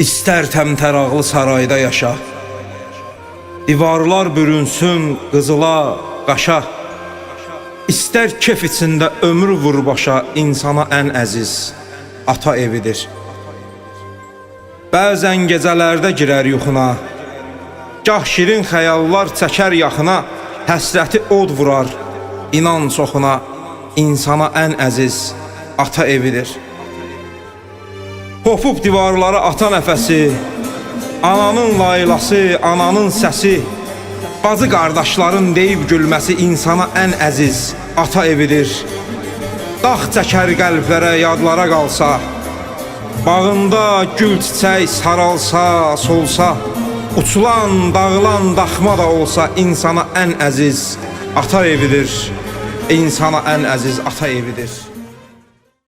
İstər təmtəraqlı sarayda yaşa. Divarlar bürünsün qızıla, qaşa. İstər kef içində ömür vur başa, insana ən əziz ata evidir. Bəzən gecələrdə girər yuxuna. Gah şirin xəyallar çəkər yaxına, həsrəti od vurar. İnan çoxuna, insana ən əziz ata evidir. Kopub divarlara ata nəfəsi, ananın laylası, ananın səsi, bacı qardaşların deyib gülməsi insana ən əziz ata evidir. Dağ çəkər qəlblərə, yadlara qalsa, bağında gül çiçək saralsa, solsa, uçulan, dağılan daxma da olsa insana ən əziz ata evidir. İnsana ən əziz ata evidir.